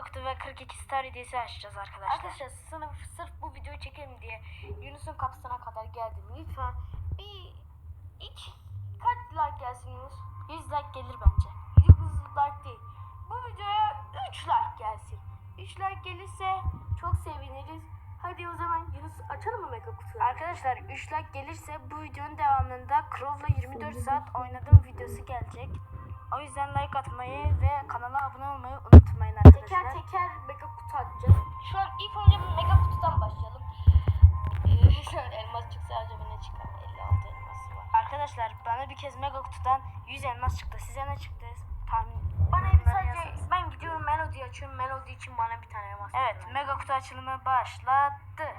Kutu ve 42 Star hediyesi açacağız arkadaşlar. Arkadaşlar sınıf sırf bu videoyu çekelim diye Yunus'un kapısına kadar geldim. Lütfen bir iki kaç like gelsin Yunus? 100 like gelir bence. 100 like değil. Bu videoya 3 like gelsin. 3 like gelirse çok seviniriz. Hadi o zaman Yunus açalım mı mega kutuyu? Arkadaşlar 3 like gelirse bu videonun devamında Crow'la 24 saat oynadığım videosu gelecek. O yüzden like atmayı ve kanala abone olmayı unutmayın Arkadaşlar bana bir kez Mega Kutu'dan 100 elmas çıktı. Size ne çıktı? Tahmin Bana bir sadece yazınız. ben gidiyorum melodi açıyorum. Melodi için bana bir tane elmas. Evet, çıkıyor. Mega Kutu açılımı başladı.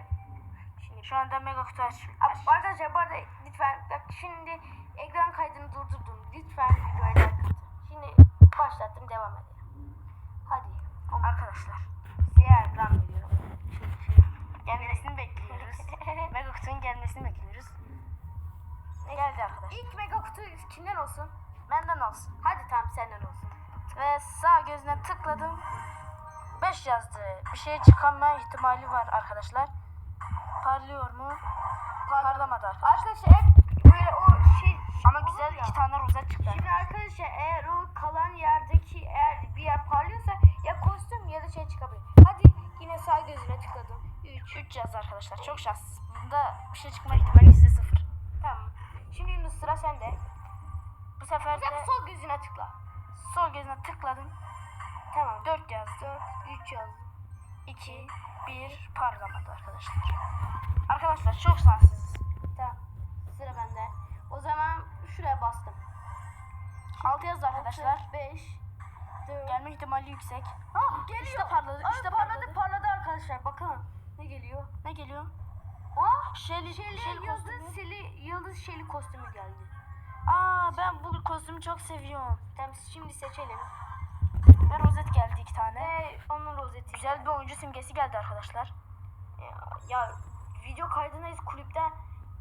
Şimdi şu anda Mega Kutu aç. aç- Arkadaşlar bu arada lütfen bak şimdi ekran kaydını durdurdum. Lütfen videoya like atın. Şimdi başlattım devam edelim. Hadi. Arkadaşlar Siyah ekran veriyorum. gelmesini bekliyoruz. Mega Kutu'nun gelmesini bekliyoruz. İlk mega kutu kimden olsun? Benden olsun. Hadi tamam senden olsun. Ve sağ gözüne tıkladım. 5 yazdı. Bir şey çıkama ihtimali var arkadaşlar. Parlıyor mu? Parlamadı arkadaşlar. Arkadaşlar hep böyle o şey Ama güzel ya. iki tane rozet çıktı. Şimdi arkadaşlar eğer o kalan yerdeki eğer bir yer parlıyorsa ya kostüm ya da şey çıkabilir. Hadi yine sağ gözüne tıkladım. 3. 3 yazdı arkadaşlar. Çok şanssız. Bunda bir şey çıkma ihtimali %0. Şimdi Yunus sıra sende. Bu sefer Sen de sol gözüne tıkla. sol gözüne tıkladım. Tamam. 4 yazdı. 3 yazdım. 2, 1 parlamadı arkadaşlar. Arkadaşlar çok şanssızız. Tamam. Sıra bende. O zaman şuraya bastım. 6 yazdı arkadaşlar. 5 4 Gelme ihtimali yüksek. Ah geliyor. İşte parladı, işte parladı. parladı. parladı arkadaşlar. Bakın. Ne geliyor? Ne geliyor? Ah Şeli, Şeli, şeli Yıldız kostümü. Şeli, Yıldız Şeli kostümü geldi. Aa ben bu kostümü çok seviyorum. Tamam şimdi seçelim. Ve rozet geldi iki tane. Ve onun rozeti. Güzel bir oyuncu simgesi geldi arkadaşlar. Ya, ya video kaydındayız kulüpten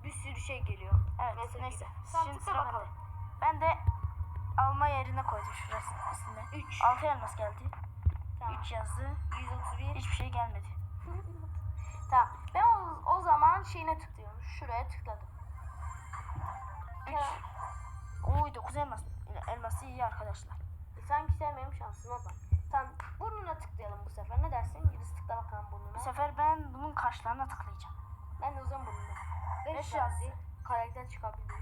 bir sürü şey geliyor. Evet Neyse, neyse. Sen Şimdi sıra bakalım. Ben de alma yerine koydum şurası üstünde. 3. 6 elmas geldi. Tamam. 3 yazdı. 131. Hiçbir şey gelmedi. tamam. Ben o, o zaman şeyine tıklıyorum. Şuraya tıkladım. 3. Ya, Oy 9 elmas. Elması iyi arkadaşlar. sanki sen benim şansıma bak. Tamam. Burnuna tıklayalım bu sefer. Ne dersin? Yıldız tıkla bakalım burnuna. Bu sefer ben bunun kaşlarına tıklayacağım. Ben de o zaman burnuna. 5 Beş yazdı. Karakter çıkabilir.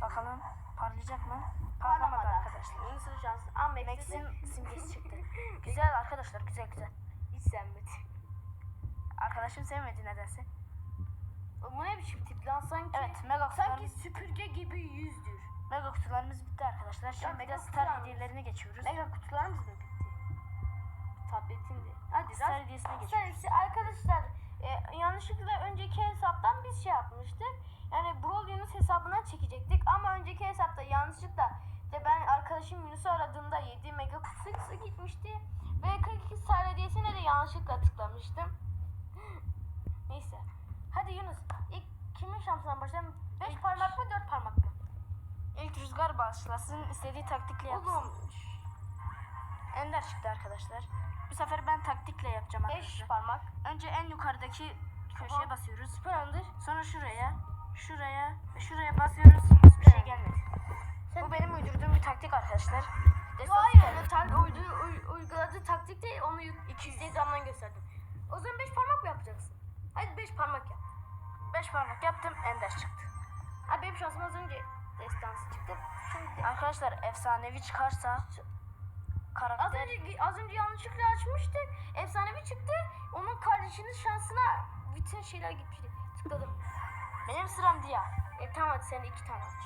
Bakalım parlayacak mı? Parlamadı Parlamadı arkadaşlar. Yunus'un şansı. Ama Max'in simgesi çıktı. Güzel arkadaşlar güzel güzel. Hiç sevmedi. Arkadaşım sevmedi nedense. Bu ne biçim tip lan sanki? Evet mega Sanki süpürge gibi yüzdür. mega kutularımız bitti arkadaşlar. Şimdi mega star hediyelerine geçiyoruz. Mega kutularımız mı bitti? Tabletindi. Hadi Star hediyesine geçiyoruz. Arkadaşlar e, yanlışlıkla önceki hesaptan biz şey yapmıştık. Yani Brawl Yunus hesabına çekecektik ama önceki hesapta yanlışlıkla de ben arkadaşım Yunus'u aradığımda 7 mega kutusu gitmişti. Ve 42 star hediyesine de yanlışlıkla tıklamıştım. Neyse. Hadi Yunus ilk başlayalım? 5 parmak mı 4 parmak mı? İlk rüzgar başlasın istediği taktikle yapsın. Oğlum Ender çıktı arkadaşlar. Bu sefer ben taktikle yapacağım 5 arkadaşlar. parmak. Önce en yukarıdaki köşeye Tamam. basıyoruz. Süper. Sonra şuraya, şuraya ve şuraya basıyoruz. Hiçbir şey gelmedi. Bu benim uydurduğum bir taktik arkadaşlar. Hayır, tak, uydu, uy, uyguladığı taktik değil, onu Instagram'dan gösterdim. O zaman 5 parmak mı yapacaksın? Hadi 5 parmak yap. 5 parmak yaptım, Ender çıktı. Ha benim şansım az önce destansı çıktı. Şimdi Arkadaşlar efsanevi çıkarsa az karakter önce az önce yanlışlıkla açmıştık. Efsanevi çıktı. Onun kardeşinin şansına bütün şeyler gitmişti. Tıkladım. benim sıram diye. E tamam hadi sen iki tane aç.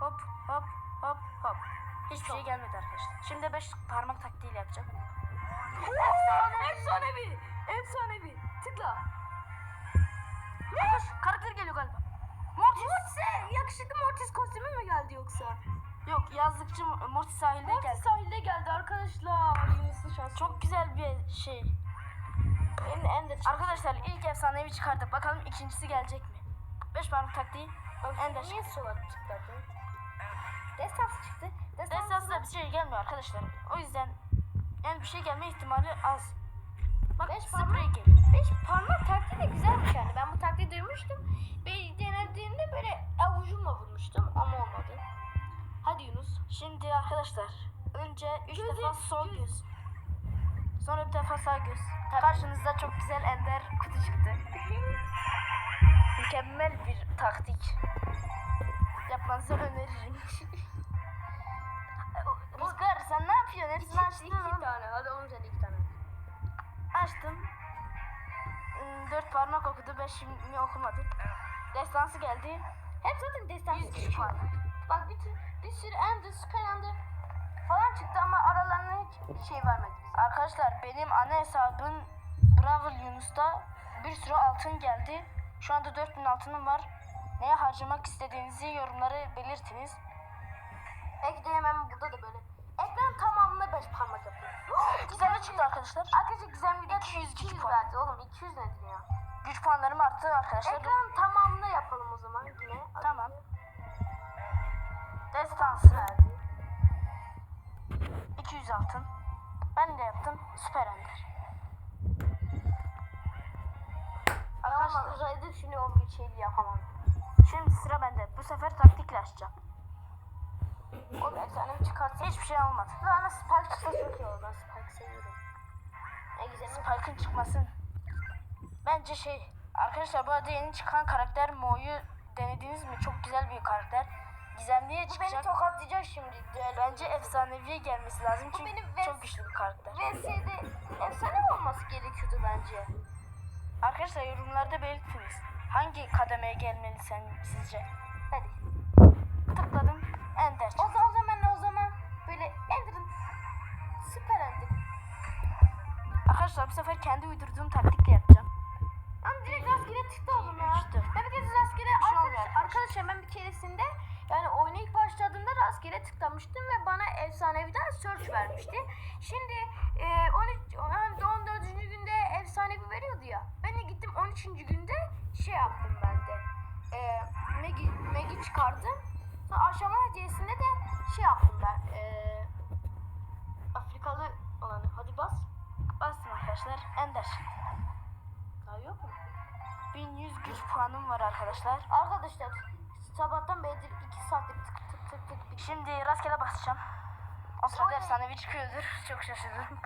Hop hop hop hop. Hiçbir şey gelmedi arkadaşlar. Şimdi 5 parmak taktiğiyle yapacağım. Efsanevi! Efsanevi! Tıkla. Arkadaş karakter geliyor galiba. Mortis! Mortis! Yakışıklı Mortis kostümü mü geldi yoksa? Yok yazlıkçı Mortis sahilde Mortis geldi. sahilde geldi arkadaşlar. Yunus'un şansı. Çok güzel bir şey. Benim de Ender çıktı. Arkadaşlar ilk efsanevi çıkardık. Bakalım ikincisi gelecek mi? 5 parmak taktiği. Ender Niye sola tıkladın? Destansı çıktı. Destansı da bir şey gelmiyor arkadaşlar. O yüzden Yani bir şey gelme ihtimali az. Bak Beş sprey parmak. geliyor. Beş parmak taktiği de güzelmiş yani. Ben bu taktiği duymuştum. Bir denediğimde böyle avucumla vurmuştum ama olmadı. Hadi Yunus. Şimdi arkadaşlar önce üç Gözü- defa sol göz. göz. Sonra bir defa sağ göz. Karşınızda çok güzel ender kutu çıktı. Mükemmel bir taktik. Yapmanızı öneririm. Dört parmak okudu, beşini okumadı. Destansı geldi. Hep zaten destansı var. Bak bir, bir sürü ender, ender falan çıktı ama aralarına hiç şey vermedi. Arkadaşlar benim ana hesabım Bravel Yunus'ta bir sürü altın geldi. Şu anda 4000 altınım var. Neye harcamak istediğinizi yorumlara belirtiniz. Belki de hemen burada da böyle. Çıktı arkadaşlar. Arkadaşlar güzel video 200 güç 200 puan. verdi oğlum 200 nedir ya? Güç puanlarım arttı arkadaşlar. Ekran tamamına yapalım o zaman yine. Tamam. Destansı Verdi. 200 altın. Ben de yaptım. Süper Ender. Arkadaşlar Raider şimdi o bir şeyi yapamaz. şimdi sıra bende. Bu sefer taktikle açacağım. O bir efsane çıkartsa Hiçbir şey olmadı. Bana Spike çıksa çok iyi olur. Ben Spike seviyorum. Güzel. Spike'ın çıkmasın. Bence şey arkadaşlar bu arada yeni çıkan karakter Mo'yu denediniz mi? Çok güzel bir karakter. Gizemliye Bu beni çıkacak. tokatlayacak şimdi. Düello. Bence efsaneviye gelmesi lazım Bu çünkü benim çok güçlü bir karakter. VS'de efsane olması gerekiyordu bence? Arkadaşlar yorumlarda belirtiniz. Hangi kademeye gelmeli sen sizce? Hadi. Tıkladım. Ender. O çıktı. zaman, o zaman o zaman böyle Ender'ın süper Ender. Arkadaşlar bu sefer kendi uydurduğum taktikle yapacağım. Ama direkt rastgele tıktı oğlum ya. Üçtü. Ben bir kez rastgele şey arkadaş, arkadaşlar. ben bir keresinde yani oyuna ilk başladığımda rastgele tıklamıştım ve bana efsaneviden search vermişti. Şimdi e, 13 yani 14. günde efsanevi veriyordu ya. Ben de gittim 13. günde şey yaptım ben de. E, Maggie, Maggie çıkardım. Sonra aşama hediyesinde de şey yaptım ben. E, Afrikalı olanı. Hadi bas. Bastım arkadaşlar. Ender çıktı. Daha yok mu? 1100 güç puanım var arkadaşlar. Arkadaşlar sabahtan beridir 2 saattir tık tık tık tık Şimdi rastgele basacağım. O sırada efsanevi çıkıyordur. Çok şaşırdım.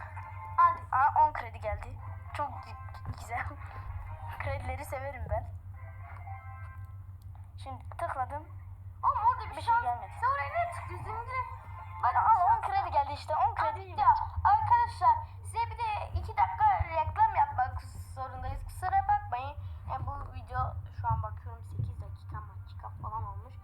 Hadi. Aa 10 kredi geldi. Çok gü- güzel. Kredileri severim ben. Şimdi tıkladım. Ama orada bir, Bir şey şans- gelmedi. Sen oraya ne tıklıyorsun? Bak Aa 10 kredi geldi işte. 10 kredi. Ya arkadaşlar size bir de 2 dakika reklam yapmak zorundayız. Kusura bakmayın. Yani bu video şu an bakıyorum 8 dakika dakika falan olmuş.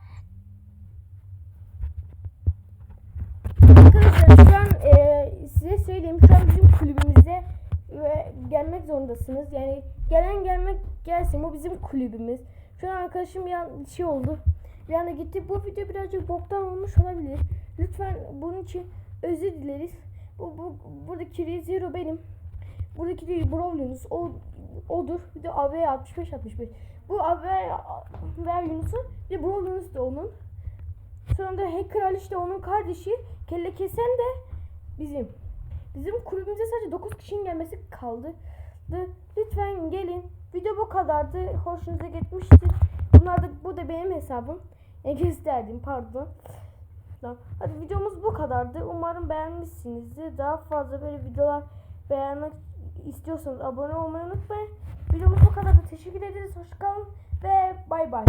Arkadaşlar şu an e, size söyleyeyim şu an bizim kulübümüze ve gelmek zorundasınız. Yani gelen gelmek gelsin bu bizim kulübümüz. Şu an arkadaşım ya şey oldu. Bir anda gitti. Bu video birazcık boktan olmuş olabilir. Lütfen bunun için özür dileriz. Bu, bu buradaki Rezero benim. Buradaki de Brawl Yunus. O odur. Bir de AB 65 65. Bu AB ver Yunus'un. Bir de Brawl Yunus da onun. Sonra da Hacker Ali işte onun kardeşi. Kelle kesen de bizim. Bizim kulübümüze sadece 9 kişinin gelmesi kaldı. De, lütfen gelin. Video bu kadardı. Hoşunuza gitmiştir. Bunlar da bu da benim hesabım. E, gösterdim pardon. Hadi videomuz bu kadardı. Umarım beğenmişsinizdir. Daha fazla böyle videolar beğenmek istiyorsanız abone olmayı unutmayın. Videomuz bu kadardı. Teşekkür ederiz. Hoşçakalın ve bay bay.